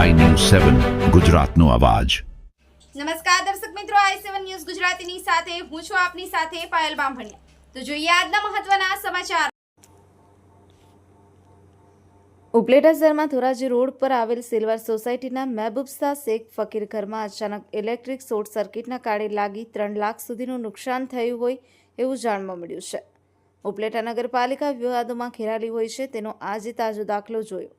સેવન ગુજરાતનો અવાજ. નમસ્કાર દર્શક મિત્રો આઈ સેવન ન્યૂઝ ગુજરાતીની સાથે હું છું આપની સાથે પાયલ બામભણિયા. તો જોઈએ આજના મહત્વના સમાચાર. ઉપલેટા શહેરમાં ધોરાજી રોડ પર આવેલ સિલ્વર સોસાયટીના મહેબૂબશાહ શેખ ફકીર ઘરમાં અચાનક ઇલેક્ટ્રિક શોર્ટ સર્કિટના કારણે લાગી ત્રણ લાખ સુધીનું નુકસાન થયું હોય એવું જાણવા મળ્યું છે. ઉપલેટા નગરપાલિકા વિવાદોમાં ઘેરાલી હોય છે તેનો આજે તાજો દાખલો જોયો.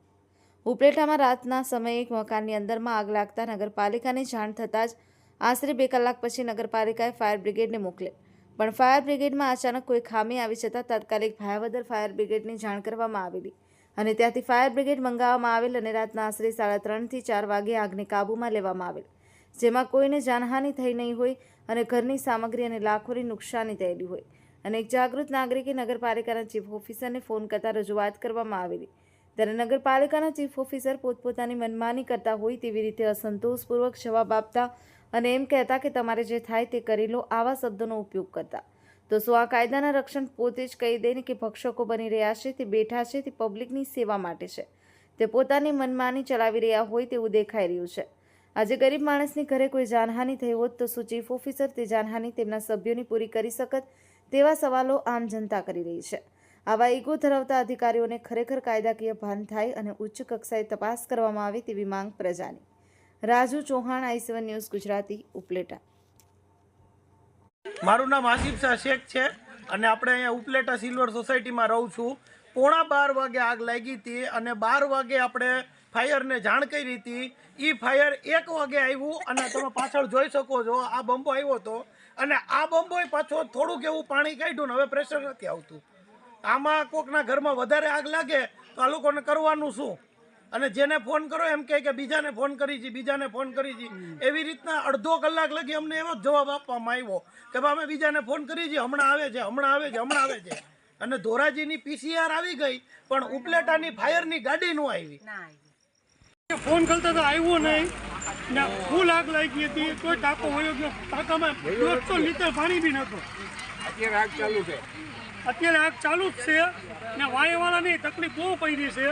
ઉપલેટામાં રાતના સમયે એક મકાનની અંદરમાં આગ લાગતા નગરપાલિકાને જાણ થતાં જ આશરે બે કલાક પછી નગરપાલિકાએ ફાયર બ્રિગેડને મોકલે પણ ફાયર બ્રિગેડમાં અચાનક કોઈ ખામી આવી જતાં તાત્કાલિક ભાયાવદર ફાયર બ્રિગેડને જાણ કરવામાં આવેલી અને ત્યાંથી ફાયર બ્રિગેડ મંગાવવામાં આવેલ અને રાતના આશરે સાડા ત્રણથી ચાર વાગે આગને કાબૂમાં લેવામાં આવેલ, જેમાં કોઈને જાનહાનિ થઈ નહીં હોય અને ઘરની સામગ્રી અને લાખોની નુકસાની થયેલી હોય. અને એક જાગૃત નાગરિકે નગરપાલિકાના ચીફ ઓફિસરને ફોન કરતાં રજૂઆત કરવામાં આવેલી ત્યારે નગરપાલિકાના ચીફ ઓફિસર પોતપોતાની મનમાની કરતા હોય તેવી રીતે અસંતોષપૂર્વક જવાબ આપતા અને એમ કહેતા કે તમારે જે થાય તે કરી લો, આવા શબ્દોનો ઉપયોગ કરતા. તો શું આ કાયદાના રક્ષણ પોતે જ કહી દે ને કે ભક્ષકો બની રહ્યા છે, તે બેઠા છે, તે પબ્લિકની સેવા માટે છે. તે પોતાની મનમાની ચલાવી રહ્યા હોય તેવું દેખાઈ રહ્યું છે. આજે ગરીબ માણસની ઘરે કોઈ જાનહાનિ થઈ હોત તો શું ચીફ ઓફિસર તે જાનહાનિ તેમના સભ્યોની પૂરી કરી શકત તેવા સવાલો આમ જનતા કરી રહી છે. આવા ઈગો ધરાવતા અધિકારીઓને ખરેખર કાયદાકીય ભાન થાય અને ઉચ્ચ કક્ષાએ તપાસ કરવામાં આવે તેવી માંગ પ્રજાની. Raju Chauhan, I seven news, Gujarati, Upleta. મારું નામ આસિફ શાહ શેખ છે અને આપણે અહીંયા ઉપલેટા સિલ્વર સોસાયટીમાં રહું છું. પોણા બાર વાગે આગ લાગી હતી અને બાર વાગે આપણે ફાયરને જાણ કરી હતી. એ ફાયર એક વાગે આવ્યું અને તમે પાછળ જોઈ શકો છો, આ બંબો આવ્યો હતો અને આ બંબોએ પાછો થોડુંક એવું પાણી કાઢ્યું ને હવે પ્રેશર નથી આવતું. આમાં કોકના ઘરમાં વધારે આગ લાગે તો આ લોકોને કરવાનું શું? અને જેને ફોન કરો એમ કહે કે બીજાને ફોન કરી છે બીજાને ફોન કરી છે એવી રીતના અડધો કલાક લગી અમને એવો જ જવાબ આપવામાં આવ્યો કે ભાઈ અમે બીજાને ફોન કરી છીએ હમણાં આવે છે હમણાં આવે છે હમણાં આવે છે. અને ધોરાજીની પીસીઆર આવી ગઈ પણ ઉપલેટાની ફાયરની ગાડી નું આવી. ફોન કરતા તો આવ્યો નહીં. ને ફૂલ આગ લાગી હતી કોઈ ટાંકો હોય જ નહોતો. ટાંકામાં દોઢસો લીટર પાણી બી નહોતું. અત્યારે આગ ચાલુ છે. અત્યારે આગ ચાલુ જ છે ને વાયવાળાની તકલીફ બહુ પડી છે.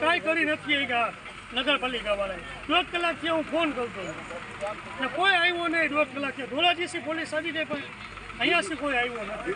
કાંઈ કરી નથી અહીંયા નગરપાલિકાવાળાએ. દોઢ કલાકથી હું ફોન કરતો ને કોઈ આવ્યો નહીં દોઢ કલાકથી. ધોરાજીથી પોલીસ આવી જાય પણ અહીંયાથી કોઈ આવ્યો નથી.